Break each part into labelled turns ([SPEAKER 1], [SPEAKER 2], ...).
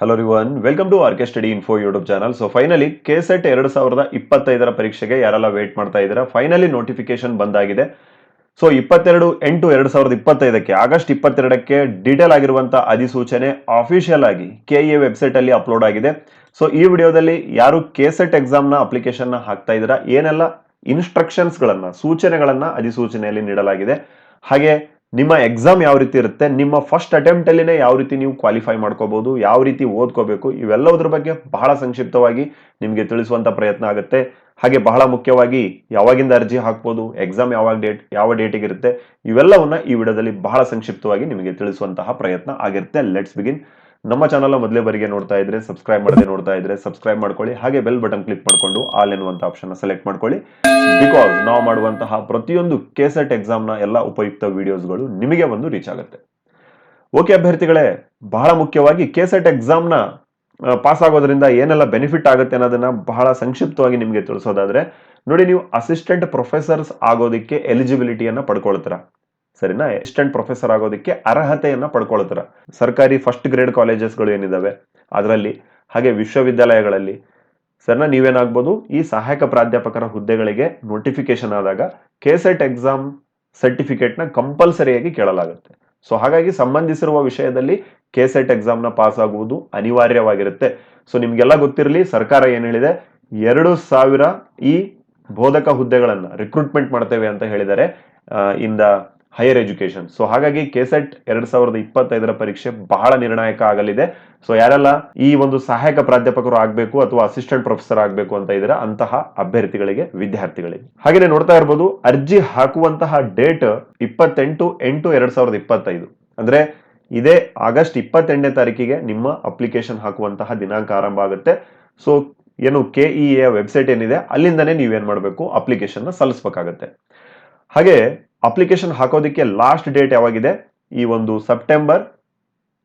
[SPEAKER 1] Hello everyone welcome to R K study info YouTube channel so finally K set ಎರಡು ಸಾವಿರದ ಇಪ್ಪತ್ತೈದರ ಪರೀಕ್ಷೆಗೆ ಯಾರೆಲ್ಲ ವೇಟ್ ಮಾಡ್ತಾ ಇದ್ದೀರಾ? ಫೈನಲಿ ನೋಟಿಫಿಕೇಶನ್ ಬಂದಾಗಿದೆ. ಸೊ ಇಪ್ಪತ್ತೆರಡು ಎಂಟು ಎರಡು ಸಾವಿರದ ಇಪ್ಪತ್ತೈದಕ್ಕೆ, ಆಗಸ್ಟ್ ಇಪ್ಪತ್ತೆರಡಕ್ಕೆ ಡೀಟೇಲ್ ಆಗಿರುವಂತಹ ಅಧಿಸೂಚನೆ ಆಫಿಷಿಯಲ್ ಆಗಿ ಕೆ ಎ ವೆಬ್ಸೈಟ್ ಅಲ್ಲಿ ಅಪ್ಲೋಡ್ ಆಗಿದೆ. ಸೊ ಈ ವಿಡಿಯೋದಲ್ಲಿ ಯಾರು ಕೆ ಸೆಟ್ ಎಕ್ಸಾಮ್ನ ಅಪ್ಲಿಕೇಶನ್ ಹಾಕ್ತಾ ಇದ್ದೀರಾ? ಏನೆಲ್ಲ ಇನ್ಸ್ಟ್ರಕ್ಷನ್ಸ್ ಗಳನ್ನ, ಸೂಚನೆಗಳನ್ನ ಅಧಿಸೂಚನೆಯಲ್ಲಿ ನೀಡಲಾಗಿದೆ? ಹಾಗೆ ನಿಮ್ಮ ಎಕ್ಸಾಮ್ ಯಾವ ರೀತಿ ಇರುತ್ತೆ, ನಿಮ್ಮ ಫಸ್ಟ್ ಅಟೆಂಪ್ಟಲ್ಲಿನೇ ಯಾವ ರೀತಿ ನೀವು ಕ್ವಾಲಿಫೈ ಮಾಡ್ಕೋಬಹುದು ಯಾವ ರೀತಿ ಓದ್ಕೋಬೇಕು, ಇವೆಲ್ಲವುದ್ರ ಬಗ್ಗೆ ಬಹಳ ಸಂಕ್ಷಿಪ್ತವಾಗಿ ನಿಮಗೆ ತಿಳಿಸುವಂತ ಪ್ರಯತ್ನ ಆಗುತ್ತೆ. ಹಾಗೆ ಬಹಳ ಮುಖ್ಯವಾಗಿ ಯಾವಾಗಿಂದ ಅರ್ಜಿ ಹಾಕ್ಬೋದು ಎಕ್ಸಾಮ್ ಯಾವಾಗ ಡೇಟ್ ಯಾವ ಡೇಟಿಗೆ ಇರುತ್ತೆ, ಇವೆಲ್ಲವನ್ನ ಈ ವಿಡಿಯೋದಲ್ಲಿ ಬಹಳ ಸಂಕ್ಷಿಪ್ತವಾಗಿ ನಿಮಗೆ ತಿಳಿಸುವಂತಹ ಪ್ರಯತ್ನ ಆಗಿರುತ್ತೆ. ಲೆಟ್ಸ್ ಬಿಗಿನ್ ನಮ್ಮ ಚಾನಲ್ ಮೊದಲೇ ಬರಿಗೆ ನೋಡ್ತಾ ಇದ್ರೆ ಸಬ್ಸ್ಕ್ರೈಬ್ ಮಾಡದೆ ನೋಡ್ತಾ ಇದ್ರೆ ಸಬ್ಸ್ಕ್ರೈಬ್ ಮಾಡ್ಕೊಳ್ಳಿ. ಹಾಗೆ ಬೆಲ್ ಬಟನ್ ಕ್ಲಿಕ್ ಮಾಡ್ಕೊಂಡು ಆಲ್ ಎನ್ನುವಂತ ಆಪ್ಷನ್ ಸೆಲೆಕ್ಟ್ ಮಾಡ್ಕೊಳ್ಳಿ. ಬಿಕಾಸ್ ನಾವು ಮಾಡುವಂತಹ ಪ್ರತಿಯೊಂದು ಕೆಸೆಟ್ನ ಎಲ್ಲ ಉಪಯುಕ್ತ ವಿಡಿಯೋಸ್ಗಳು ನಿಮಗೆ ಒಂದು ರೀಚ್ ಆಗುತ್ತೆ. ಓಕೆ ಅಭ್ಯರ್ಥಿಗಳೇ, ಬಹಳ ಮುಖ್ಯವಾಗಿ ಕೆಸೆಟ್ನ ಪಾಸ್ ಆಗೋದ್ರಿಂದ ಏನೆಲ್ಲ ಬೆನಿಫಿಟ್ ಆಗುತ್ತೆ ಅನ್ನೋದನ್ನ ಬಹಳ ಸಂಕ್ಷಿಪ್ತವಾಗಿ ನಿಮಗೆ ತಿಳಿಸೋದಾದ್ರೆ, ನೋಡಿ ನೀವು ಅಸಿಸ್ಟೆಂಟ್ ಪ್ರೊಫೆಸರ್ಸ್ ಆಗೋದಕ್ಕೆ ಎಲಿಜಿಬಿಲಿಟಿಯನ್ನ ಪಡ್ಕೊಳ್ತೀರಾ. ಸರಿನಾ? ಅಸಿಸ್ಟೆಂಟ್ ಪ್ರೊಫೆಸರ್ ಆಗೋದಕ್ಕೆ ಅರ್ಹತೆಯನ್ನು ಪಡ್ಕೊಳ್ತಾರೆ. ಸರ್ಕಾರಿ ಫಸ್ಟ್ ಗ್ರೇಡ್ ಕಾಲೇಜಸ್ಗಳು ಏನಿದಾವೆ? ಅದರಲ್ಲಿ, ಹಾಗೆ ವಿಶ್ವವಿದ್ಯಾಲಯಗಳಲ್ಲಿ. ಸರ್ನ? ನೀವೇನಾಗ್ಬೋದು? ಈ ಸಹಾಯಕ ಪ್ರಾಧ್ಯಾಪಕರ ಹುದ್ದೆಗಳಿಗೆ ನೋಟಿಫಿಕೇಶನ್ ಆದಾಗ ಕೆಸೆಟ್ ಎಕ್ಸಾಮ್ ಸರ್ಟಿಫಿಕೇಟ್ನ ಕಂಪಲ್ಸರಿಯಾಗಿ ಕೇಳಲಾಗುತ್ತೆ. ಸೊ ಹಾಗಾಗಿ ಸಂಬಂಧಿಸಿರುವ ವಿಷಯದಲ್ಲಿ ಕೆಸೆಟ್ ಎಕ್ಸಾಮ್ನ ಪಾಸ್ ಆಗುವುದು ಅನಿವಾರ್ಯವಾಗಿರುತ್ತೆ. ಸೊ ನಿಮಗೆಲ್ಲ ಗೊತ್ತಿರಲಿ, ಸರ್ಕಾರ ಏನು ಹೇಳಿದೆ? ಎರಡು ಸಾವಿರ ಈ ಬೋಧಕ ಹುದ್ದೆಗಳನ್ನು ರಿಕ್ರೂಟ್ಮೆಂಟ್ ಮಾಡ್ತೇವೆ ಅಂತ ಹೇಳಿದ್ದಾರೆ. In the higher education so ಹಾಗಾಗಿ ಕೆಸೆಟ್ ಎರಡ್ ಸಾವಿರದ ಇಪ್ಪತ್ತೈದರ ಪರೀಕ್ಷೆ ಬಹಳ ನಿರ್ಣಾಯಕ ಆಗಲಿದೆ. ಸೊ ಯಾರೆಲ್ಲ ಈ ಒಂದು ಸಹಾಯಕ ಪ್ರಾಧ್ಯಾಪಕರು ಆಗಬೇಕು ಅಥವಾ ಅಸಿಸ್ಟೆಂಟ್ ಪ್ರೊಫೆಸರ್ ಆಗಬೇಕು ಅಂತ ಇದ್ರೆ ಅಂತಹ ಅಭ್ಯರ್ಥಿಗಳಿಗೆ, ವಿದ್ಯಾರ್ಥಿಗಳಿಗೆ. ಹಾಗೆ ನೋಡ್ತಾ ಇರ್ಬೋದು, ಅರ್ಜಿ ಹಾಕುವಂತಹ ಡೇಟ್ ಇಪ್ಪತ್ತೆಂಟು ಎಂಟು ಎರಡ್ ಸಾವಿರದ ಇಪ್ಪತ್ತೈದು. ಅಂದ್ರೆ ಇದೇ ಆಗಸ್ಟ್ ಇಪ್ಪತ್ತೆಂಟನೇ ತಾರೀಕಿಗೆ ನಿಮ್ಮ ಅಪ್ಲಿಕೇಶನ್ ಹಾಕುವಂತಹ ದಿನಾಂಕ ಆರಂಭ ಆಗುತ್ತೆ. ಸೊ ಏನು ಕೆ ಇ ಎ ವೆಬ್ಸೈಟ್ ಏನಿದೆ, ಅಲ್ಲಿಂದನೇ ನೀವೇನ್ ಮಾಡಬೇಕು ಅಪ್ಲಿಕೇಶನ್ ಸಲ್ಲಿಸಬೇಕಾಗತ್ತೆ. ಹಾಗೆ ಅಪ್ಲಿಕೇಶನ್ ಹಾಕೋದಕ್ಕೆ ಲಾಸ್ಟ್ ಡೇಟ್ ಯಾವಾಗಿದೆ? ಈ ಒಂದು ಸೆಪ್ಟೆಂಬರ್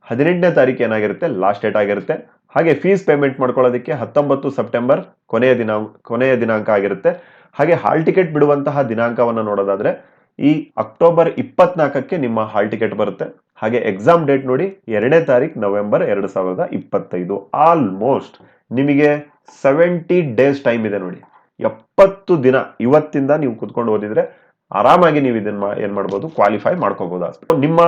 [SPEAKER 1] ಹದಿನೆಂಟನೇ ತಾರೀಕು ಏನಾಗಿರುತ್ತೆ? ಲಾಸ್ಟ್ ಡೇಟ್ ಆಗಿರುತ್ತೆ. ಹಾಗೆ ಫೀಸ್ ಪೇಮೆಂಟ್ ಮಾಡ್ಕೊಳ್ಳೋದಕ್ಕೆ ಹತ್ತೊಂಬತ್ತು ಸೆಪ್ಟೆಂಬರ್ ಕೊನೆಯ ದಿನಾಂಕ ಕೊನೆಯ ದಿನಾಂಕ ಆಗಿರುತ್ತೆ. ಹಾಗೆ ಹಾಲ್ ಟಿಕೆಟ್ ಬಿಡುವಂತಹ ದಿನಾಂಕವನ್ನು ನೋಡೋದಾದ್ರೆ, ಈ ಅಕ್ಟೋಬರ್ ಇಪ್ಪತ್ನಾಲ್ಕಕ್ಕೆ ನಿಮ್ಮ ಹಾಲ್ ಟಿಕೆಟ್ ಬರುತ್ತೆ. ಹಾಗೆ ಎಕ್ಸಾಮ್ ಡೇಟ್ ನೋಡಿ ಎರಡನೇ ತಾರೀಕು ನವೆಂಬರ್ ಎರಡು ಸಾವಿರದ ಇಪ್ಪತ್ತೈದು. ಆಲ್ಮೋಸ್ಟ್ ನಿಮಗೆ ಸೆವೆಂಟಿ ಡೇಸ್ ಟೈಮ್ ಇದೆ ನೋಡಿ. ಎಪ್ಪತ್ತು ದಿನ ಇವತ್ತಿಂದ ನೀವು ಕುತ್ಕೊಂಡು ಓದಿದ್ರೆ ಆರಾಮಾಗಿ ನೀವು ಇದನ್ನ ಏನ್ ಮಾಡ್ಬೋದು ಕ್ವಾಲಿಫೈ ಮಾಡ್ಕೋಬಹುದು ನಿಮ್ಮ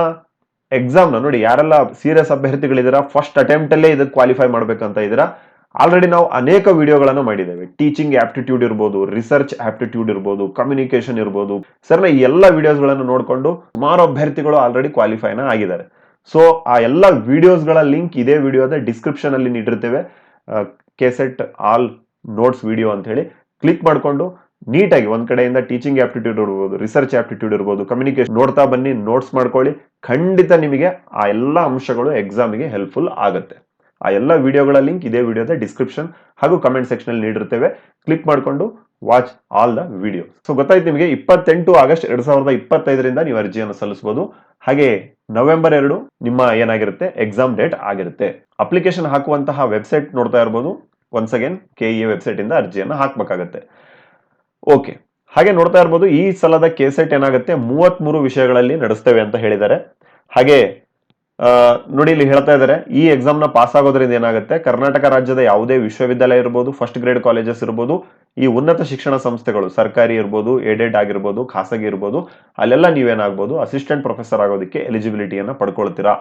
[SPEAKER 1] ಎಕ್ಸಾಮ್ನ ನೋಡಿ ಯಾರೆಲ್ಲ ಸೀರಿಯಸ್ ಅಭ್ಯರ್ಥಿಗಳಿದ್ದೀರಾ ಫಸ್ಟ್ ಅಟೆಂಪ್ಟ್ ಅಲ್ಲೇ ಇದಕ್ಕೆ ಕ್ವಾಲಿಫೈ ಮಾಡ್ಬೇಕಂತ ಇದ್ದೀರಾ ಆಲ್ರೆಡಿ ನಾವು ಅನೇಕ ವಿಡಿಯೋಗಳನ್ನು ಮಾಡಿದ್ದೇವೆ. ಟೀಚಿಂಗ್ ಆಪ್ಟಿಟ್ಯೂಡ್ ಇರ್ಬೋದು ರಿಸರ್ಚ್ ಆಪ್ಟಿಟ್ಯೂಡ್ ಇರ್ಬೋದು ಕಮ್ಯುನಿಕೇಶನ್ ಇರ್ಬೋದು. ಸರ್ ಈ ಎಲ್ಲ ವಿಡಿಯೋಸ್ಗಳನ್ನು ನೋಡಿಕೊಂಡು ಸುಮಾರು ಅಭ್ಯರ್ಥಿಗಳು ಆಲ್ರೆಡಿ ಕ್ವಾಲಿಫೈನ ಆಗಿದ್ದಾರೆ. ಸೊ ಆ ಎಲ್ಲ ವಿಡಿಯೋಸ್ಗಳ ಲಿಂಕ್ ಇದೇ ವಿಡಿಯೋದ ಡಿಸ್ಕ್ರಿಪ್ಷನ್ ಅಲ್ಲಿ ನೀಡಿರ್ತೇವೆ. ಕೆಸೆಟ್ ಆಲ್ ನೋಟ್ಸ್ ವಿಡಿಯೋ ಅಂತ ಹೇಳಿ ಕ್ಲಿಕ್ ಮಾಡಿಕೊಂಡು ನೀಟಾಗಿ ಒಂದ್ ಕಡೆಯಿಂದ ಟೀಚಿಂಗ್ ಆಪ್ಟಿಟ್ಯೂಡ್ ಇರ್ಬೋದು ರಿಸರ್ಚ್ ಆಪ್ಟಿಟ್ಯೂಡ್ ಇರ್ಬೋದು ಕಮ್ಯುನಿಕೇಶನ್ ನೋಡ್ತಾ ಬನ್ನಿ ನೋಟ್ಸ್ ಮಾಡ್ಕೊಳ್ಳಿ. ಖಂಡಿತ ನಿಮಗೆ ಆ ಎಲ್ಲ ಅಂಶಗಳು ಎಕ್ಸಾಮಿಗೆ ಹೆಲ್ಪ್ಫುಲ್ ಆಗುತ್ತೆ. ಆ ಎಲ್ಲ ವಿಡಿಯೋಗಳ ಲಿಂಕ್ ಇದೇ ವಿಡಿಯೋದ ಡಿಸ್ಕ್ರಿಪ್ಷನ್ ಹಾಗೂ ಕಮೆಂಟ್ ಸೆಕ್ಷನ್ ಅಲ್ಲಿ ನೀಡಿರ್ತೇವೆ. ಕ್ಲಿಕ್ ಮಾಡಿಕೊಂಡು watch all the video so ಗೊತ್ತಾಯ್ತು ನಿಮಗೆ, ಇಪ್ಪತ್ತೆಂಟು ಆಗಸ್ಟ್ ಎರಡ್ ಸಾವಿರದ ಇಪ್ಪತ್ತೈದರಿಂದ ನೀವು ಅರ್ಜಿಯನ್ನು ಸಲ್ಲಿಸಬಹುದು ಹಾಗೆ ನವೆಂಬರ್ ಎರಡು ನಿಮ್ಮ ಏನಾಗಿರುತ್ತೆ ಎಕ್ಸಾಮ್ ಡೇಟ್ ಆಗಿರುತ್ತೆ. ಅಪ್ಲಿಕೇಶನ್ ಹಾಕುವಂತಹ ವೆಬ್ಸೈಟ್ ನೋಡ್ತಾ ಇರಬಹುದು once again K E website ಇಂದ ಅರ್ಜಿಯನ್ನು ಹಾಕ್ಬೇಕಾಗತ್ತೆ. ಓಕೆ ಹಾಗೆ ನೋಡ್ತಾ ಇರ್ಬೋದು, ಈ ಸಲದ ಕೆಸೆಟ್ ಏನಾಗುತ್ತೆ? ಮೂವತ್ತ್ ಮೂರು ವಿಷಯಗಳಲ್ಲಿ ನಡೆಸ್ತೇವೆ ಅಂತ ಹೇಳಿದ್ದಾರೆ. ಹಾಗೆ ನೋಡಿ ಇಲ್ಲಿ ಹೇಳ್ತಾ ಇದ್ದಾರೆ, ಈ ಎಕ್ಸಾಮ್ನ ಪಾಸ್ ಆಗೋದ್ರಿಂದ ಏನಾಗುತ್ತೆ? ಕರ್ನಾಟಕ ರಾಜ್ಯದ ಯಾವುದೇ ವಿಶ್ವವಿದ್ಯಾಲಯ ಇರ್ಬೋದು ಫಸ್ಟ್ ಗ್ರೇಡ್ ಕಾಲೇಜಸ್ ಇರ್ಬೋದು, ಈ ಉನ್ನತ ಶಿಕ್ಷಣ ಸಂಸ್ಥೆಗಳು, ಸರ್ಕಾರಿ ಇರ್ಬೋದು ಏಡೆಡ್ ಆಗಿರ್ಬೋದು, ಖಾಸಗಿ ಇರ್ಬೋದು, ಅಲ್ಲೆಲ್ಲ ನೀವೇನಾಗ್ಬೋದು ಅಸಿಸ್ಟೆಂಟ್ ಪ್ರೊಫೆಸರ್ ಆಗೋದಕ್ಕೆ ಎಲಿಜಿಬಿಲಿಟಿಯನ್ನು ಪಡ್ಕೊಳ್ತೀರಾ?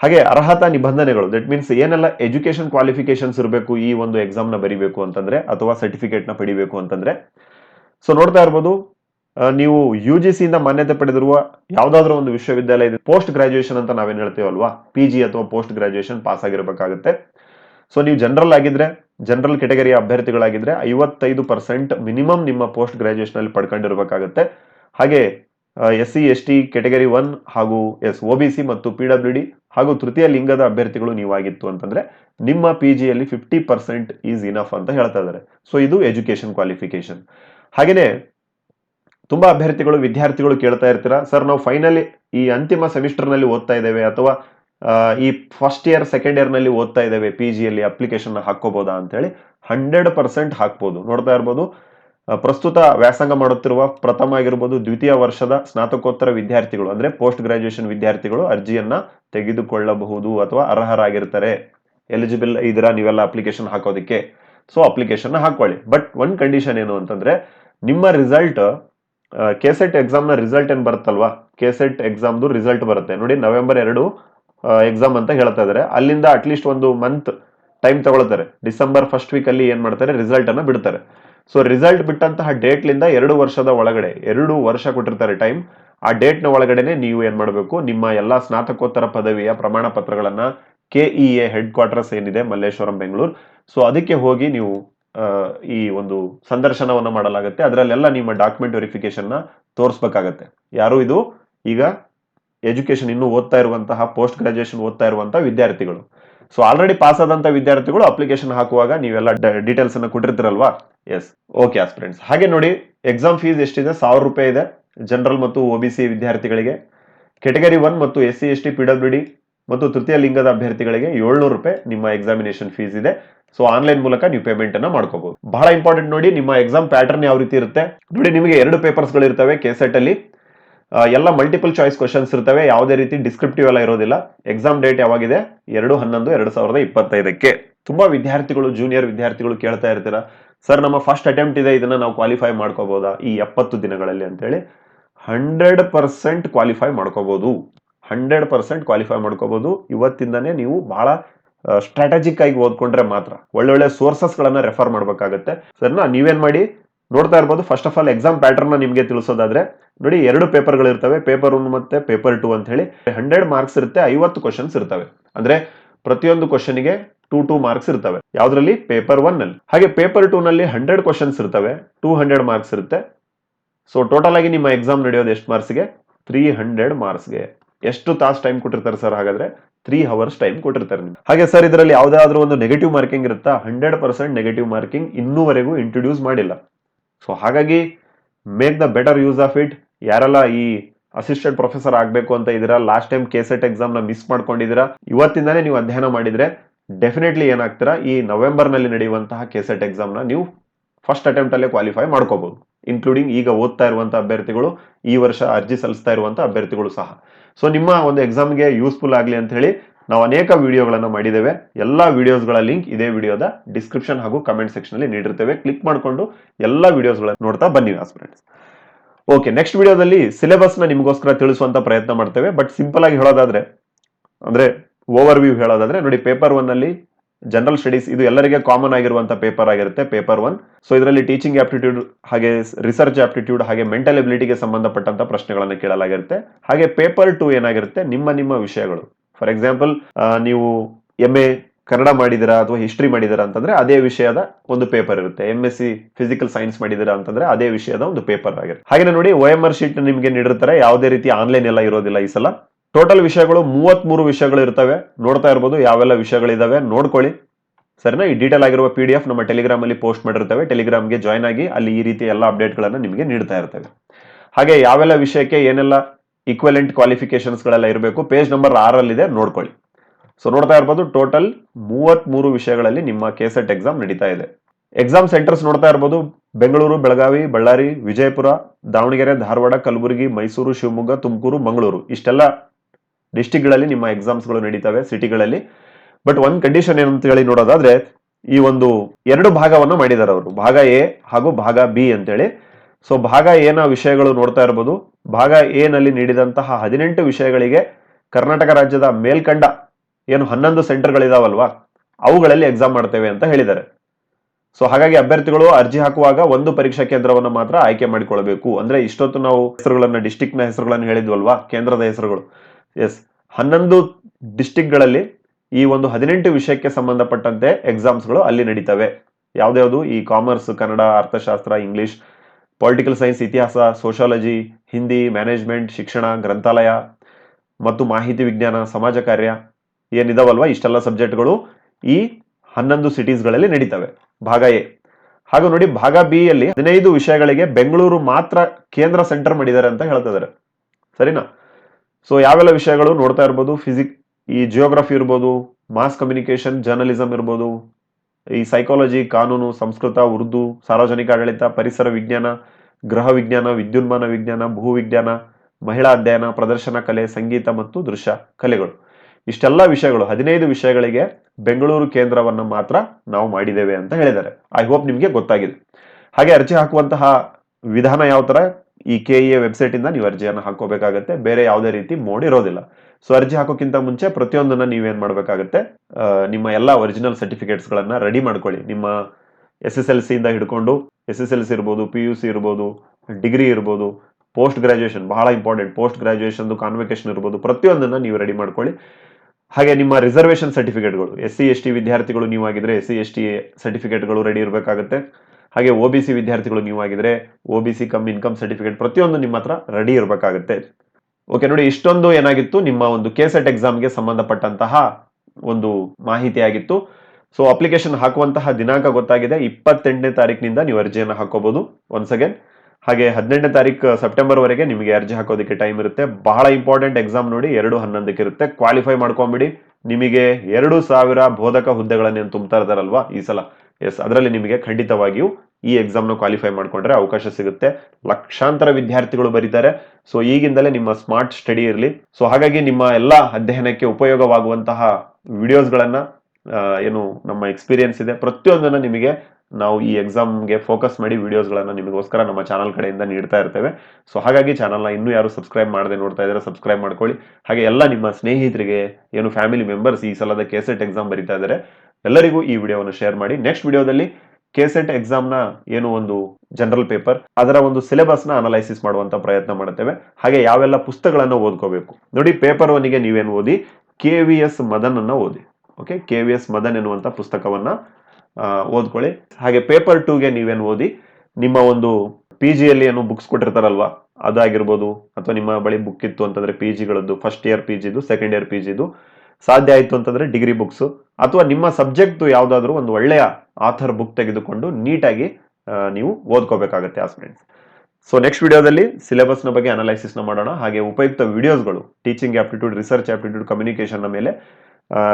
[SPEAKER 1] ಹಾಗೆ ಅರ್ಹತಾ ನಿಬಂಧನೆಗಳು ದಟ್ ಮೀನ್ಸ್ ಏನೆಲ್ಲ ಎಜುಕೇಶನ್ ಕ್ವಾಲಿಫಿಕೇಶನ್ಸ್ ಇರಬೇಕು ಈ ಒಂದು ಎಕ್ಸಾಮ್ನ ಬರಿಬೇಕು ಅಂತಂದ್ರೆ ಅಥವಾ ಸರ್ಟಿಫಿಕೇಟ್ನ ಪಡಿಬೇಕು ಅಂತಂದ್ರೆ. ಸೊ ನೋಡ್ತಾ ಇರ್ಬೋದು ನೀವು ಯು ಜಿ ಸಿ ಇಂದ ಮಾನ್ಯತೆ ಪಡೆದಿರುವ ಯಾವ್ದಾದ್ರು ಒಂದು ವಿಶ್ವವಿದ್ಯಾಲಯದ ಪೋಸ್ಟ್ ಗ್ರಾಜುಯೇಷನ್ ಅಂತ ನಾವೇನ್ ಹೇಳ್ತೀವಲ್ವಾ? ಪಿ ಜಿ ಅಥವಾ ಪೋಸ್ಟ್ ಗ್ರಾಜುಯೇಷನ್ ಪಾಸ್ ಆಗಿರಬೇಕಾಗುತ್ತೆ. ಸೊ ನೀವು ಜನರಲ್ ಆಗಿದ್ರೆ ಜನರಲ್ ಕೆಟಗರಿಯ ಅಭ್ಯರ್ಥಿಗಳಾಗಿದ್ರೆ ಐವತ್ತೈದು ಪರ್ಸೆಂಟ್ ಮಿನಿಮಮ್ ನಿಮ್ಮ ಪೋಸ್ಟ್ ಗ್ರಾಜುಯೇಷನ್ ಅಲ್ಲಿ ಪಡ್ಕೊಂಡಿರ್ಬೇಕಾಗುತ್ತೆ. ಹಾಗೆ S C S T category one ಹಾಗೂ ಎಸ್ ಒ ಬಿ ಸಿ ಮತ್ತು ಪಿ ಡಬ್ಲ್ಯೂ ಡಿ ಹಾಗೂ ತೃತೀಯ ಲಿಂಗದ ಅಭ್ಯರ್ಥಿಗಳು ನೀವಾಗಿತ್ತು ಅಂತಂದ್ರೆ ನಿಮ್ಮ ಪಿ ಜಿಯಲ್ಲಿ ಫಿಫ್ಟಿ ಪರ್ಸೆಂಟ್ ಈಸ್ ಇನಫ್ ಅಂತ ಹೇಳ್ತಾ ಇದ್ದಾರೆ ಸೊ ಇದು ಎಜುಕೇಶನ್ ಕ್ವಾಲಿಫಿಕೇಶನ್ ಹಾಗೇನೆ ತುಂಬಾ ಅಭ್ಯರ್ಥಿಗಳು, ವಿದ್ಯಾರ್ಥಿಗಳು ಕೇಳ್ತಾ ಇರ್ತೀರಾ, ಸರ್, ನಾವು ಫೈನಲಿ ಈ ಅಂತಿಮ ಸೆಮಿಸ್ಟರ್ನಲ್ಲಿ ಓದ್ತಾ ಇದ್ದೇವೆ ಅಥವಾ ಈ ಫಸ್ಟ್ ಇಯರ್ ಸೆಕೆಂಡ್ ಇಯರ್ನಲ್ಲಿ ಓದ್ತಾ ಇದ್ದೇವೆ ಪಿ ಜಿಯಲ್ಲಿ ಅಪ್ಲಿಕೇಶನ್ ಹಾಕೋಬಹುದಾ ಅಂತ ಹೇಳಿ ಹಂಡ್ರೆಡ್ ಪರ್ಸೆಂಟ್ ಹಾಕ್ಬೋದು. ನೋಡ್ತಾ ಇರ್ಬೋದು. ಪ್ರಸ್ತುತ ವ್ಯಾಸಂಗ ಮಾಡುತ್ತಿರುವ ಪ್ರಥಮ ಆಗಿರ್ಬೋದು ದ್ವಿತೀಯ ವರ್ಷದ ಸ್ನಾತಕೋತ್ತರ ವಿದ್ಯಾರ್ಥಿಗಳು, ಅಂದ್ರೆ ಪೋಸ್ಟ್ ಗ್ರಾಜುಯೇಷನ್ ವಿದ್ಯಾರ್ಥಿಗಳು ಅರ್ಜಿಯನ್ನ ತೆಗೆದುಕೊಳ್ಳಬಹುದು ಅಥವಾ ಅರ್ಹರಾಗಿರ್ತಾರೆ. ಎಲಿಜಿಬಲ್ ಇದರ ನೀವೆಲ್ಲ ಅಪ್ಲಿಕೇಶನ್ ಹಾಕೋದಕ್ಕೆ. ಸೊ ಅಪ್ಲಿಕೇಶನ್ ಹಾಕೊಳ್ಳಿ. ಬಟ್ ಒಂದ್ ಕಂಡೀಷನ್ ಏನು ಅಂತಂದ್ರೆ, ನಿಮ್ಮ ರಿಸಲ್ಟ್ ಕೆಸೆಟ್ ಎಕ್ಸಾಮ್ನ ರಿಸಲ್ಟ್ ಏನ್ ಬರುತ್ತಲ್ವಾ? ಕೆಸೆಟ್ ಎಕ್ಸಾಮ್ದು ರಿಸಲ್ಟ್ ಬರುತ್ತೆ. ನೋಡಿ ನವೆಂಬರ್ ಎರಡು ಎಕ್ಸಾಮ್ ಅಂತ ಹೇಳ್ತಾ ಇದಾರೆ. ಅಲ್ಲಿಂದ ಅಟ್ಲೀಸ್ಟ್ ಒಂದು ಮಂತ್ ಟೈಮ್ ತಗೊಳ್ತಾರೆ. ಡಿಸೆಂಬರ್ ಫಸ್ಟ್ ವೀಕ್ ಅಲ್ಲಿ ಏನ್ ಮಾಡ್ತಾರೆ? ರಿಸಲ್ಟ್ ಅನ್ನ ಬಿಡ್ತಾರೆ. ಸೊ ರಿಸಲ್ಟ್ ಬಿಟ್ಟಂತಹ ಡೇಟ್ ಲಿಂದ ಎರಡು ವರ್ಷದ ಒಳಗಡೆ, ಎರಡು ವರ್ಷ ಕೊಟ್ಟಿರ್ತಾರೆ ಟೈಮ್ ಆ ಡೇಟ್ನ ಒಳಗಡೆನೆ ನೀವು ಏನ್ ಮಾಡಬೇಕು? ನಿಮ್ಮ ಎಲ್ಲಾ ಸ್ನಾತಕೋತ್ತರ ಪದವಿಯ ಪ್ರಮಾಣ ಪತ್ರಗಳನ್ನ ಎ ಹೆಡ್ ಕ್ವಾರ್ಟರ್ಸ್ ಏನಿದೆ, ಮಲ್ಲೇಶ್ವರಂ, ಬೆಂಗಳೂರು. ಸೊ ಅದಕ್ಕೆ ಹೋಗಿ ನೀವು ಈ ಒಂದು ಸಂದರ್ಶನವನ್ನ ಮಾಡಲಾಗುತ್ತೆ. ಅದರಲ್ಲೆಲ್ಲ ನಿಮ್ಮ ಡಾಕ್ಯುಮೆಂಟ್ ವೆರಿಫಿಕೇಶನ್ನ ತೋರಿಸ್ಬೇಕಾಗತ್ತೆ. ಯಾರು ಇದು? ಈಗ ಎಜುಕೇಶನ್ ಇನ್ನು ಓದ್ತಾ ಇರುವಂತಹ ಪೋಸ್ಟ್ ಗ್ರಾಜುಯೇಷನ್ ಓದ್ತಾ ಇರುವಂತಹ ವಿದ್ಯಾರ್ಥಿಗಳು. ಸೊ ಆಲ್ರೆಡಿ ಪಾಸ್ ಆದಂತ ವಿದ್ಯಾರ್ಥಿಗಳು ಅಪ್ಲಿಕೇಶನ್ ಹಾಕುವಾಗ ನೀವೆಲ್ಲ ಡೀಟೇಲ್ಸ್ ಅನ್ನ ಕೊಟ್ಟಿರ್ತೀರಲ್ವಾ? ಎಸ್ ಓಕೆ ಆಸ್ಪಿರೆಂಟ್ಸ್ ಹಾಗೆ ನೋಡಿ ಎಕ್ಸಾಮ್ ಫೀಸ್ ಎಷ್ಟಿದೆ? ಸಾವಿರ ರೂಪಾಯಿ ಇದೆ. ಜನರಲ್ ಮತ್ತು ಒ ಬಿ ಸಿ ವಿದ್ಯಾರ್ಥಿಗಳಿಗೆ. ಕೆಟಗರಿ ಒನ್ ಮತ್ತು S C S T P W D ಮತ್ತು ತೃತೀಯ ಲಿಂಗದ ಅಭ್ಯರ್ಥಿಗಳಿಗೆ ಏಳ್ನೂರು ರೂಪಾಯಿ ನಿಮ್ಮ ಎಕ್ಸಾಮಿನೇಷನ್ ಫೀಸ್ ಇದೆ. ಸೊ ಆನ್ಲೈನ್ ಮೂಲಕ ನೀವು ಪೇಮೆಂಟ್ ಅನ್ನ ಮಾಡ್ಕೋಬಹುದು ಬಹಳ ಇಂಪಾರ್ಟೆಂಟ್ ನೋಡಿ, ನಿಮ್ಮ ಎಕ್ಸಾಮ್ ಪ್ಯಾಟರ್ನ್ ಯಾವ ರೀತಿ ಇರುತ್ತೆ? ನೋಡಿ, ನಿಮಗೆ ಎರಡು ಪೇಪರ್ಸ್ಗಳು ಇರ್ತವೆ ಕೆಸೆಟ್ ಅಲ್ಲಿ. ಎಲ್ಲ ಮಲ್ಟಿಪಲ್ ಚಾಯ್ಸ್ ಕ್ವಶನ್ಸ್ ಇರ್ತವೆ. ಯಾವುದೇ ರೀತಿ ಡಿಸ್ಕ್ರಿಪ್ಟಿವ್ ಎಲ್ಲ ಇರೋದಿಲ್ಲ. ಎಕ್ಸಾಮ್ ಡೇಟ್ ಯಾವಾಗಿದೆ? ಎರಡು, ಹನ್ನೊಂದು, ಎರಡು ಸಾವಿರದ ಇಪ್ಪತ್ತೈದಕ್ಕೆ. ತುಂಬಾ ವಿದ್ಯಾರ್ಥಿಗಳು ಜೂನಿಯರ್ ವಿದ್ಯಾರ್ಥಿಗಳು ಕೇಳ್ತಾ ಇರ್ತೀರಾ. ಸರ್, ನಮ್ಮ ಫಸ್ಟ್ ಅಟೆಂಪ್ಟ್ ಇದೆ, ಇದನ್ನ ನಾವು ಕ್ವಾಲಿಫೈ ಮಾಡ್ಕೋಬಹುದಾ ಈ ಎಪ್ಪತ್ತು ದಿನಗಳಲ್ಲಿ ಅಂತೇಳಿ ಹಂಡ್ರೆಡ್ ಪರ್ಸೆಂಟ್ ಕ್ವಾಲಿಫೈ ಮಾಡ್ಕೋಬಹುದು ಹಂಡ್ರೆಡ್ ಪರ್ಸೆಂಟ್ ಕ್ವಾಲಿಫೈ ಮಾಡ್ಕೋಬಹುದು ಇವತ್ತಿಂದಾನೇ ನೀವು ಬಹಳ ಸ್ಟ್ರಾಟಜಿಕ್ ಆಗಿ ಓದ್ಕೊಂಡ್ರೆ ಮಾತ್ರ. ಒಳ್ಳೊಳ್ಳೆ ಸೋರ್ಸಸ್ ಗಳನ್ನ ರೆಫರ್ ಮಾಡ್ಬೇಕಾಗತ್ತೆ. ಸರ್ನ ನೀವೇನ್ ಮಾಡಿ? ನೋಡ್ತಾ ಇರ್ಬೋದು first of all exam pattern ನಿಮಗೆ ತಿಳಿಸೋದಾದ್ರೆ, ನೋಡಿ ಎರಡು ಪೇಪರ್ಗಳು ಇರ್ತವೆ ಪೇಪರ್ ಒನ್ ಮತ್ತೆ ಪೇಪರ್ ಟು ಅಂತ ಹೇಳಿ ಹಂಡ್ರೆಡ್ ಮಾರ್ಕ್ಸ್ ಇರುತ್ತೆ, ಐವತ್ತು ಕ್ವಶನ್ಸ್ ಇರ್ತವೆ. ಅಂದ್ರೆ ಪ್ರತಿಯೊಂದು ಕ್ವಶನ್ಗೆ ಟೂ ಟೂ ಮಾರ್ಕ್ಸ್ ಇರ್ತವೆ. ಯಾವ್ದ್ರಲ್ಲಿ? ಪೇಪರ್ ಒನ್ನಲ್ಲಿ. ಹಾಗೆ ಪೇಪರ್ ಟೂ ನಲ್ಲಿ ಹಂಡ್ರೆಡ್ ಕ್ವಶನ್ಸ್ ಇರ್ತವೆ. ಟೂ ಹಂಡ್ರೆಡ್ ಮಾರ್ಕ್ಸ್ ಇರುತ್ತೆ. ಸೊ ಟೋಟಲ್ ಆಗಿ ನಿಮ್ಮ ಎಕ್ಸಾಮ್ ನಡೆಯೋದು ಎಷ್ಟು ಮಾರ್ಕ್ಸ್ಗೆ ತ್ರೀ ಹಂಡ್ರೆಡ್ ಮಾರ್ಕ್ಸ್ಗೆ ಎಷ್ಟು ತಾಸು ಟೈಮ್ ಕೊಟ್ಟಿರ್ತಾರೆ ಸರ್ ಹಾಗಾದ್ರೆ? ತ್ರೀ ಅವರ್ಸ್ ಟೈಮ್ ಕೊಟ್ಟಿರ್ತಾರೆ ನಿಮ್ಗೆ. ಹಾಗೆ ಸರ್ ಇದರಲ್ಲಿ ಯಾವ್ದಾದ್ರು ಒಂದು ನೆಗೆಟಿವ್ ಮಾರ್ಕಿಂಗ್ ಇರುತ್ತಾ? ಹಂಡ್ರೆಡ್ ಪರ್ಸೆಂಟ್ ನೆಗೆಟಿವ್ ಮಾರ್ಕಿಂಗ್ ಇನ್ನೂವರೆಗೂ ಇಂಟ್ರೊಡ್ಯೂಸ್ ಮಾಡಿಲ್ಲ. ಸೊ ಹಾಗಾಗಿ make the better use of it ಯಾರೆಲ್ಲ ಈ ಅಸಿಸ್ಟೆಂಟ್ ಪ್ರೊಫೆಸರ್ ಆಗಬೇಕು ಅಂತ ಇದ್ದೀರಾ? ಲಾಸ್ಟ್ ಟೈಮ್ ಕೆಸೆಟ್ ಎಕ್ಸಾಮ್ನ ಮಿಸ್ ಮಾಡ್ಕೊಂಡಿದ್ದೀರಾ? ಇವತ್ತಿಂದಾನೇ ನೀವು ಅಧ್ಯಯನ ಮಾಡಿದ್ರೆ ಡೆಫಿನೆಟ್ಲಿ ಏನಾಗ್ತೀರಾ? ಈ ನವೆಂಬರ್ನಲ್ಲಿ ನಡೆಯುವಂತಹ ಕೆಸೆಟ್ ಎಕ್ಸಾಮ್ನ ನೀವು ಫಸ್ಟ್ ಅಟೆಂಪ್ಟಲ್ಲೇ ಕ್ವಾಲಿಫೈ ಮಾಡ್ಕೋಬಹುದು ಇನ್ಕ್ಲೂಡಿಂಗ್ ಈಗ ಓದ್ತಾ ಇರುವಂತಹ ಅಭ್ಯರ್ಥಿಗಳು, ಈ ವರ್ಷ ಅರ್ಜಿ ಸಲ್ಲಿಸ್ತಾ ಇರುವಂತಹ ಅಭ್ಯರ್ಥಿಗಳು ಸಹ. ಸೊ ನಿಮ್ಮ ಒಂದು ಎಕ್ಸಾಮ್ಗೆ ಯೂಸ್ಫುಲ್ ಆಗಲಿ ಅಂತ ಹೇಳಿ ನಾವು ಅನೇಕ ವಿಡಿಯೋಗಳನ್ನು ಮಾಡಿದ್ದೇವೆ. ಎಲ್ಲ ವಿಡಿಯೋಸ್ಗಳ ಲಿಂಕ್ ಇದೇ ವಿಡಿಯೋದ ಡಿಸ್ಕ್ರಿಪ್ಷನ್ ಹಾಗೂ ಕಮೆಂಟ್ ಸೆಕ್ಷನ್ ಅಲ್ಲಿ ನೀಡಿರ್ತೇವೆ. ಕ್ಲಿಕ್ ಮಾಡಿಕೊಂಡು ಎಲ್ಲ ವಿಡಿಯೋಸ್ಗಳನ್ನು ನೋಡ್ತಾ ಬನ್ನಿ ಆಸ್ಪಿರೆಂಟ್ಸ್ ಓಕೆ ನೆಕ್ಸ್ಟ್ ವಿಡಿಯೋದಲ್ಲಿ ಸಿಲೆಬಸ್ನ ನಿಮಗೋಸ್ಕರ ತಿಳಿಸುವಂತ ಪ್ರಯತ್ನ ಮಾಡ್ತೇವೆ. ಬಟ್ ಸಿಂಪಲ್ ಆಗಿ ಹೇಳೋದಾದ್ರೆ, ಅಂದ್ರೆ ಓವರ್ ವ್ಯೂ ಹೇಳೋದಾದ್ರೆ, ನೋಡಿ ಪೇಪರ್ ಒನ್ ಅಲ್ಲಿ ಜನರಲ್ ಸ್ಟಡೀಸ್ ಇದು ಎಲ್ಲರಿಗೆ ಕಾಮನ್ ಆಗಿರುವಂತ ಪೇಪರ್ ಆಗಿರುತ್ತೆ, ಪೇಪರ್ ಒನ್. ಸೊ ಇದರಲ್ಲಿ ಟೀಚಿಂಗ್ ಆಪ್ಟಿಟ್ಯೂಡ್ ಹಾಗೆ ರಿಸರ್ಚ್ ಆಪ್ಟಿಟ್ಯೂಡ್ ಹಾಗೆ ಮೆಂಟಲ್ ಎಬಿಲಿಟಿಗೆ ಸಂಬಂಧಪಟ್ಟಂತ ಪ್ರಶ್ನೆಗಳನ್ನು ಕೇಳಲಾಗಿರುತ್ತೆ. ಹಾಗೆ ಪೇಪರ್ ಟು ಏನಾಗಿರುತ್ತೆ, ನಿಮ್ಮ ನಿಮ್ಮ ವಿಷಯಗಳು. ಫಾರ್ ಎಕ್ಸಾಂಪಲ್ ನೀವು ಎಂ ಎ ಕನ್ನಡ ಮಾಡಿದಿರಾ ಅಥವಾ ಹಿಸ್ಟ್ರಿ ಮಾಡಿದಿರಾ ಅಂತಂದ್ರೆ ಅದೇ ವಿಷಯದ ಒಂದು ಪೇಪರ್ ಇರುತ್ತೆ. M S C physical science ಮಾಡಿದಿರಾ ಅಂತಂದ್ರೆ ಅದೇ ವಿಷಯದ ಒಂದು ಪೇಪರ್ ಆಗಿರುತ್ತೆ. ಹಾಗೆ ನೋಡಿ ಒ ಎಂ ಶೀಟ್ ನಿಮಗೆ ನೀಡಿರ್ತಾರೆ, ಯಾವುದೇ ರೀತಿ ಆನ್ಲೈನ್ ಎಲ್ಲ ಇರೋದಿಲ್ಲ ಈ ಸಲ. ಟೋಟಲ್ ವಿಷಯಗಳು ಮೂವತ್ತ್ ಮೂರು ವಿಷಯಗಳು ಇರ್ತವೆ. ನೋಡ್ತಾ ಇರ್ಬೋದು, ಯಾವೆಲ್ಲ ವಿಷಯಗಳಿದಾವೆ ನೋಡ್ಕೊಳ್ಳಿ. ಸರಿನಾ? ಈ ಡೀಟೇಲ್ ಆಗಿರುವ ಪಿ ಡಿ ಎಫ್ ನಮ್ಮ ಟೆಲಿಗ್ರಾಮ್ ಅಲ್ಲಿ ಪೋಸ್ಟ್ ಮಾಡಿರ್ತವೆ. ಟೆಲಿಗ್ರಾಮ್ಗೆ ಜಾಯ್ನ್ ಆಗಿ ಅಲ್ಲಿ ಈ ರೀತಿ ಎಲ್ಲ ಅಪ್ಡೇಟ್ಗಳನ್ನು ನಿಮಗೆ ನೀಡ್ತಾ ಇರ್ತವೆ. ಹಾಗೆ ಯಾವೆಲ್ಲ ವಿಷಯಕ್ಕೆ ಏನೆಲ್ಲ ಈಕ್ವಲೆಂಟ್ ಕ್ವಾಲಿಫಿಕೇಶನ್ಸ್ ಗಳೆಲ್ಲ ಇರಬೇಕು ಪೇಜ್ ನಂಬರ್ ಆರಲ್ಲಿದೆ ನೋಡ್ಕೊಳ್ಳಿ. ಸೊ ನೋಡ್ತಾ ಇರ್ಬೋದು ಟೋಟಲ್ ಮೂವತ್ತ್ ಮೂರು ವಿಷಯಗಳಲ್ಲಿ ನಿಮ್ಮ ಕೆಸೆಟ್ ಎಕ್ಸಾಮ್ ನಡೀತಾ ಇದೆ. ಎಕ್ಸಾಮ್ ಸೆಂಟರ್ಸ್ ನೋಡ್ತಾ ಇರ್ಬೋದು, ಬೆಂಗಳೂರು, ಬೆಳಗಾವಿ, ಬಳ್ಳಾರಿ, ವಿಜಯಪುರ, ದಾವಣಗೆರೆ, ಧಾರವಾಡ, ಕಲಬುರಗಿ, ಮೈಸೂರು, ಶಿವಮೊಗ್ಗ, ತುಮಕೂರು, ಮಂಗಳೂರು. ಇಷ್ಟೆಲ್ಲ ಡಿಸ್ಟಿಕ್ಗಳಲ್ಲಿ ನಿಮ್ಮ ಎಕ್ಸಾಮ್ಸ್ಗಳು ನಡೀತವೆ ಸಿಟಿಗಳಲ್ಲಿ ಬಟ್ ಒಂದು ಕಂಡೀಷನ್ ಏನಂತ ಹೇಳಿ ನೋಡೋದಾದ್ರೆ, ಈ ಒಂದು ಎರಡು ಭಾಗವನ್ನು ಮಾಡಿದ್ದಾರೆ ಅವರು. ಭಾಗ ಎ ಹಾಗೂ ಭಾಗ ಬಿ ಅಂತೇಳಿ. ಸೊ ಭಾಗ ಎ ನ ವಿಷಯಗಳು ನೋಡ್ತಾ ಇರ್ಬೋದು. ಭಾಗ ಎ ನಲ್ಲಿ ನೀಡಿದಂತಹ ಹದಿನೆಂಟು ವಿಷಯಗಳಿಗೆ ಕರ್ನಾಟಕ ರಾಜ್ಯದ ಮೇಲ್ಕಂಡ ಏನು ಹನ್ನೊಂದು ಸೆಂಟರ್ಗಳಿದಾವಲ್ವಾ ಅವುಗಳಲ್ಲಿ ಎಕ್ಸಾಮ್ ಮಾಡ್ತೇವೆ ಅಂತ ಹೇಳಿದ್ದಾರೆ. ಸೊ ಹಾಗಾಗಿ ಅಭ್ಯರ್ಥಿಗಳು ಅರ್ಜಿ ಹಾಕುವಾಗ ಒಂದು ಪರೀಕ್ಷಾ ಕೇಂದ್ರವನ್ನು ಮಾತ್ರ ಆಯ್ಕೆ ಮಾಡಿಕೊಳ್ಬೇಕು. ಅಂದ್ರೆ ಇಷ್ಟೊತ್ತು ನಾವು ಹೆಸರುಗಳನ್ನ ಡಿಸ್ಟಿಕ್ನ ಹೆಸರುಗಳನ್ನು ಹೇಳಿದ್ವಲ್ವಾ, ಕೇಂದ್ರದ ಹೆಸರುಗಳು. ಎಸ್ ಹನ್ನೊಂದು ಡಿಸ್ಟಿಕ್ಗಳಲ್ಲಿ ಈ ಒಂದು ಹದಿನೆಂಟು ವಿಷಯಕ್ಕೆ ಸಂಬಂಧಪಟ್ಟಂತೆ ಎಕ್ಸಾಮ್ಸ್ಗಳು ಅಲ್ಲಿ ನಡೀತವೆ. ಯಾವ್ದ್ಯಾವುದು ಈ ಕಾಮರ್ಸ್ ಕನ್ನಡ, ಅರ್ಥಶಾಸ್ತ್ರ ಇಂಗ್ಲಿಷ್ ಪೊಲಿಟಿಕಲ್ ಸೈನ್ಸ್ ಇತಿಹಾಸ ಸೋಷಾಲಜಿ ಹಿಂದಿ ಮ್ಯಾನೇಜ್ಮೆಂಟ್ ಶಿಕ್ಷಣ, ಗ್ರಂಥಾಲಯ ಮತ್ತು ಮಾಹಿತಿ ವಿಜ್ಞಾನ, ಸಮಾಜ ಕಾರ್ಯ ಏನಿದಾವಲ್ವಾ? ಇಷ್ಟೆಲ್ಲ ಸಬ್ಜೆಕ್ಟ್ಗಳು ಈ ಹನ್ನೊಂದು ಸಿಟೀಸ್ಗಳಲ್ಲಿ ನಡೀತವೆ. ಭಾಗ ಎ. ಹಾಗೂ ನೋಡಿ, ಭಾಗ ಬಿ ಯಲ್ಲಿ ಹದಿನೈದು ವಿಷಯಗಳಿಗೆ ಬೆಂಗಳೂರು ಮಾತ್ರ ಕೇಂದ್ರ ಸೆಂಟರ್ ಮಾಡಿದ್ದಾರೆ ಅಂತ ಹೇಳ್ತಿದ್ದಾರೆ ಸರಿನಾ? ಸೊ ಯಾವೆಲ್ಲ ವಿಷಯಗಳು ನೋಡ್ತಾ ಇರ್ಬೋದು? ಫಿಸಿಕ್ ಈ ಜಿಯೋಗ್ರಫಿ ಇರ್ಬೋದು ಮಾಸ್ ಕಮ್ಯುನಿಕೇಶನ್ ಜರ್ನಲಿಸಮ್ ಇರ್ಬೋದು, ಈ ಸೈಕಾಲಜಿ ಕಾನೂನು, ಸಂಸ್ಕೃತ, ಉರ್ದು, ಸಾರ್ವಜನಿಕ ಆಡಳಿತ, ಪರಿಸರ ವಿಜ್ಞಾನ ಗೃಹ ವಿಜ್ಞಾನ, ವಿದ್ಯುನ್ಮಾನ ವಿಜ್ಞಾನ, ಭೂ ವಿಜ್ಞಾನ, ಮಹಿಳಾ ಅಧ್ಯಯನ, ಪ್ರದರ್ಶನ ಕಲೆ, ಸಂಗೀತ ಮತ್ತು ದೃಶ್ಯ ಕಲೆಗಳು. ಇಷ್ಟೆಲ್ಲ ವಿಷಯಗಳು, ಹದಿನೈದು ವಿಷಯಗಳಿಗೆ ಬೆಂಗಳೂರು ಕೇಂದ್ರವನ್ನು ಮಾತ್ರ ನಾವು ಮಾಡಿದ್ದೇವೆ ಅಂತ ಹೇಳಿದ್ದಾರೆ. ಐ ಹೋಪ್ ನಿಮಗೆ ಗೊತ್ತಾಗಿದೆ. ಹಾಗೆ ಅರ್ಜಿ ಹಾಕುವಂತಹ ವಿಧಾನ ಯಾವ ತರ ಈ ಕೆ ಎ ವೆಬ್ಸೈಟ್ ಇಂದ ನೀವು ಅರ್ಜಿಯನ್ನು ಹಾಕೋಬೇಕಾಗತ್ತೆ. ಬೇರೆ ಯಾವುದೇ ರೀತಿ ಮೋಡ್ ಇರೋದಿಲ್ಲ. ಸೊ ಅರ್ಜಿ ಹಾಕೋಕ್ಕಿಂತ ಮುಂಚೆ ಪ್ರತಿಯೊಂದನ್ನು ನೀವೇನು ಮಾಡಬೇಕಾಗತ್ತೆ? ನಿಮ್ಮ ಎಲ್ಲ ಒರಿಜಿನಲ್ ಸರ್ಟಿಫಿಕೇಟ್ಸ್ಗಳನ್ನು ರೆಡಿ ಮಾಡ್ಕೊಳ್ಳಿ. ನಿಮ್ಮ ಎಸ್ ಎಸ್ ಎಲ್ ಸಿಯಿಂದ ಹಿಡ್ಕೊಂಡು ಎಸ್ ಎಸ್ ಎಲ್ ಸಿ ಇರ್ಬೋದು ಪಿ ಯು ಸಿ ಇರ್ಬೋದು, ಡಿಗ್ರಿ ಇರ್ಬೋದು ಪೋಸ್ಟ್ ಗ್ರಾಜುಯೇಷನ್ ಬಹಳ ಇಂಪಾರ್ಟೆಂಟ್ ಪೋಸ್ಟ್ ಗ್ರಾಜುಯೇಷನ್ ಕಾನ್ವೆಕೇಶನ್ ಇರ್ಬೋದು, ಪ್ರತಿಯೊಂದನ್ನು ನೀವು ರೆಡಿ ಮಾಡ್ಕೊಳ್ಳಿ. ಹಾಗೆ ನಿಮ್ಮ ರಿಸರ್ವೇಷನ್ ಸರ್ಟಿಫಿಕೇಟ್ಗಳು ಎಸ್ ಸಿ ಎಸ್ ಟಿ ವಿದ್ಯಾರ್ಥಿಗಳು ನೀವಾಗಿದ್ರೆ ಎಸ್ ಸಿ ಎಸ್ ಟಿ ಸರ್ಟಿಫಿಕೇಟ್ಗಳು ರೆಡಿ ಇರಬೇಕಾಗುತ್ತೆ. ಹಾಗೆ ಒ ಬಿ ಸಿ ವಿದ್ಯಾರ್ಥಿಗಳು ನೀವಾಗಿದ್ರೆ O B C cum income certificate ಪ್ರತಿಯೊಂದು ನಿಮ್ಮ ಹತ್ರ ರೆಡಿ ಇರಬೇಕಾಗುತ್ತೆ. ಓಕೆ ನೋಡಿ, ಇಷ್ಟೊಂದು ಏನಾಗಿತ್ತು? ನಿಮ್ಮ ಒಂದು ಕೆ ಸೆಟ್ ಎಕ್ಸಾಮ್ಗೆ ಸಂಬಂಧಪಟ್ಟಂತಹ ಒಂದು ಮಾಹಿತಿ ಆಗಿತ್ತು. ಸೊ ಅಪ್ಲಿಕೇಶನ್ ಹಾಕುವಂತಹ ದಿನಾಂಕ ಗೊತ್ತಾಗಿದೆ. ಇಪ್ಪತ್ತೆಂಟನೇ ತಾರೀಕಿನಿಂದ ನೀವು ಅರ್ಜಿಯನ್ನು ಹಾಕೋಬಹುದು ಒನ್ಸ್ ಅಗೇನ್ ಹಾಗೆ ಹದಿನೆಂಟನೇ ತಾರೀಕು ಸೆಪ್ಟೆಂಬರ್ ವರೆಗೆ ನಿಮಗೆ ಅರ್ಜಿ ಹಾಕೋದಕ್ಕೆ ಟೈಮ್ ಇರುತ್ತೆ. ಬಹಳ ಇಂಪಾರ್ಟೆಂಟ್ ಎಕ್ಸಾಮ್ ನೋಡಿ, ಎರಡು ಹನ್ನೊಂದಕ್ಕೆ ಇರುತ್ತೆ. ಕ್ವಾಲಿಫೈ ಮಾಡ್ಕೊಂಬಿಡಿ. ನಿಮಗೆ ಎರಡು ಸಾವಿರ ಬೋಧಕ ಹುದ್ದೆಗಳನ್ನೇನು ತುಂಬ್ತಾ ಇದಾರಲ್ವಾ ಈ ಸಲ. ಎಸ್ ಅದರಲ್ಲಿ ನಿಮಗೆ ಖಂಡಿತವಾಗಿಯೂ ಈ ಎಕ್ಸಾಮ್ನ ಕ್ವಾಲಿಫೈ ಮಾಡಿಕೊಂಡ್ರೆ ಅವಕಾಶ ಸಿಗುತ್ತೆ. ಲಕ್ಷಾಂತರ ವಿದ್ಯಾರ್ಥಿಗಳು ಬರೀತಾರೆ. ಸೊ ಈಗಿಂದಲೇ ನಿಮ್ಮ ಸ್ಮಾರ್ಟ್ ಸ್ಟಡಿ ಇರಲಿ. ಸೊ ಹಾಗಾಗಿ ನಿಮ್ಮ ಎಲ್ಲ ಅಧ್ಯಯನಕ್ಕೆ ಉಪಯೋಗವಾಗುವಂತಹ ವಿಡಿಯೋಸ್ಗಳನ್ನ ಏನು ನಮ್ಮ ಎಕ್ಸ್ಪೀರಿಯನ್ಸ್ ಇದೆ. ಪ್ರತಿಯೊಂದನ್ನು ನಿಮಗೆ ನಾವು ಈ ಎಕ್ಸಾಮ್ಗೆ ಫೋಕಸ್ ಮಾಡಿ ವಿಡಿಯೋಸ್ಗಳನ್ನು ನಿಮಗೋಸ್ಕರ ನಮ್ಮ ಚಾನಲ್ ಕಡೆಯಿಂದ ನೀಡ್ತಾ ಇರ್ತೇವೆ. ಸೊ ಹಾಗಾಗಿ ಚಾನಲ್ನ ಇನ್ನೂ ಯಾರು ಸಬ್ಸ್ಕ್ರೈಬ್ ಮಾಡದೆ ನೋಡ್ತಾ ಇದ್ದಾರೆ ಸಬ್ಸ್ಕ್ರೈಬ್ ಮಾಡ್ಕೊಳ್ಳಿ. ಹಾಗೆ ಎಲ್ಲ ನಿಮ್ಮ ಸ್ನೇಹಿತರಿಗೆ, ಏನು ಫ್ಯಾಮಿಲಿ ಮೆಂಬರ್ಸ್ ಈ ಸಲದ ಕೆಸೆಟ್ ಎಕ್ಸಾಮ್ ಬರೀತಾ ಇದ್ದಾರೆ ಎಲ್ಲರಿಗೂ ಈ ವಿಡಿಯೋವನ್ನು ಶೇರ್ ಮಾಡಿ. ನೆಕ್ಸ್ಟ್ ವಿಡಿಯೋದಲ್ಲಿ ಕೆಸೆಟ್ ಎಕ್ಸಾಮ್ನ ಏನು ಒಂದು ಜನರಲ್ ಪೇಪರ್ ಅದರ ಒಂದು ಸಿಲೆಬಸ್ನ ಅನಲೈಸಿಸ್ ಮಾಡುವಂತ ಪ್ರಯತ್ನ ಮಾಡುತ್ತೇವೆ. ಹಾಗೆ ಯಾವೆಲ್ಲ ಪುಸ್ತಕಗಳನ್ನು ಓದ್ಕೋಬೇಕು. ನೋಡಿ ಪೇಪರ್ ಒನ್ಗೆ ನೀವೇನು ಓದಿ ಕೆ ವಿ ಎಸ್ ಮದನ್ ಅನ್ನ ಓದಿ. Okay K V S Madan ಎನ್ನುವಂತ ಪುಸ್ತಕವನ್ನ ಓದ್ಕೊಳ್ಳಿ. ಹಾಗೆ ಪೇಪರ್ ಟೂಗೆ ನೀವೇನು ಓದಿ, ನಿಮ್ಮ ಒಂದು ಪಿ ಜಿಯಲ್ಲಿ ಏನು ಬುಕ್ಸ್ ಕೊಟ್ಟಿರ್ತಾರಲ್ವಾ, ಅದಾಗಿರ್ಬೋದು, ಅಥವಾ ನಿಮ್ಮ ಬಳಿ ಬುಕ್ ಇತ್ತು ಅಂತಂದ್ರೆ ಪಿ ಜಿಗಳದ್ದು ಫಸ್ಟ್ ಇಯರ್ ಪಿ ಜಿದು ಸೆಕೆಂಡ್ ಇಯರ್ ಪಿ ಜಿದು ಸಾಧ್ಯ ಆಯಿತು ಅಂತಂದರೆ ಡಿಗ್ರಿ ಬುಕ್ಸು ಅಥವಾ ನಿಮ್ಮ ಸಬ್ಜೆಕ್ಟ್ದು ಯಾವುದಾದ್ರೂ ಒಂದು ಒಳ್ಳೆಯ ಆಥರ್ ಬುಕ್ ತೆಗೆದುಕೊಂಡು ನೀಟಾಗಿ ನೀವು ಓದ್ಕೋಬೇಕಾಗತ್ತೆ ಆ ಸ್ಟೂಡೆಂಟ್ಸ್ ಸೊ ನೆಕ್ಸ್ಟ್ ವಿಡಿಯೋದಲ್ಲಿ ಸಿಲೆಬಸ್ನ ಬಗ್ಗೆ ಅನಾಲೈಸಿಸ್ನ ಮಾಡೋಣ. ಹಾಗೆ ಉಪಯುಕ್ತ ವೀಡಿಯೋಸ್ಗಳು ಟೀಚಿಂಗ್ ಆಪ್ಟಿಟ್ಯೂಡ್ ರಿಸರ್ಚ್ ಆಪ್ಟಿಟ್ಯೂಡ್ ಕಮ್ಯುನಿಕೇಷನ್ನ ಮೇಲೆ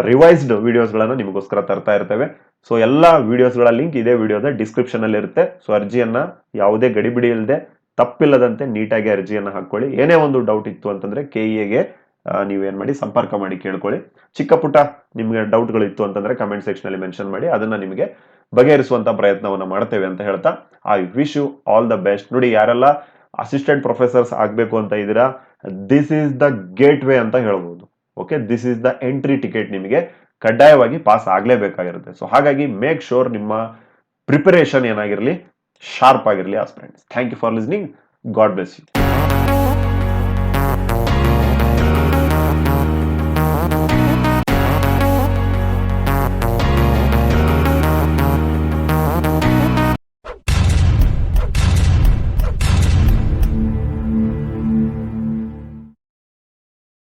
[SPEAKER 1] ರಿವೈಸ್ಡ್ ವೀಡಿಯೋಸ್ಗಳನ್ನು ನಿಮಗೋಸ್ಕರ ತರ್ತಾ ಇರ್ತೇವೆ. ಸೊ ಎಲ್ಲ ವೀಡಿಯೋಸ್ಗಳ ಲಿಂಕ್ ಇದೇ ವಿಡಿಯೋದ ಡಿಸ್ಕ್ರಿಪ್ಷನಲ್ಲಿ ಇರುತ್ತೆ. ಸೊ ಅರ್ಜಿಯನ್ನು ಯಾವುದೇ ಗಡಿಬಿಡಿ ಇಲ್ಲದೆ ತಪ್ಪಿಲ್ಲದಂತೆ ನೀಟಾಗಿ ಅರ್ಜಿಯನ್ನು ಹಾಕ್ಕೊಳ್ಳಿ. ಏನೇ ಒಂದು ಡೌಟ್ ಇತ್ತು ಅಂತಂದರೆ ಕೆ ಎಗೆ ನೀವೇನ್ ಮಾಡಿ ಸಂಪರ್ಕ ಮಾಡಿ ಕೇಳ್ಕೊಳ್ಳಿ. ಚಿಕ್ಕ ಪುಟ್ಟ ನಿಮಗೆ ಡೌಟ್ಗಳು ಇತ್ತು ಅಂತಂದರೆ ಕಮೆಂಟ್ ಸೆಕ್ಷನಲ್ಲಿ ಮೆನ್ಷನ್ ಮಾಡಿ, ಅದನ್ನು ನಿಮಗೆ ಬಗೆಹರಿಸುವಂಥ ಪ್ರಯತ್ನವನ್ನು ಮಾಡ್ತೇವೆ ಅಂತ ಹೇಳ್ತಾ I wish you all the best ನೋಡಿ, ಯಾರೆಲ್ಲ ಅಸಿಸ್ಟೆಂಟ್ ಪ್ರೊಫೆಸರ್ಸ್ ಆಗಬೇಕು ಅಂತ ಇದ್ದೀರಾ this is the gateway ಅಂತ ಹೇಳ್ಬೋದು. Okay this is the entry ticket ನಿಮಗೆ ಕಡ್ಡಾಯವಾಗಿ ಪಾಸ್ ಆಗಲೇಬೇಕಾಗಿರುತ್ತೆ. ಸೊ ಹಾಗಾಗಿ ಮೇಕ್ ಶೋರ್ ನಿಮ್ಮ ಪ್ರಿಪರೇಷನ್ ಏನಾಗಿರಲಿ ಶಾರ್ಪ್ ಆಗಿರಲಿ ಆ friends thank you for listening God bless you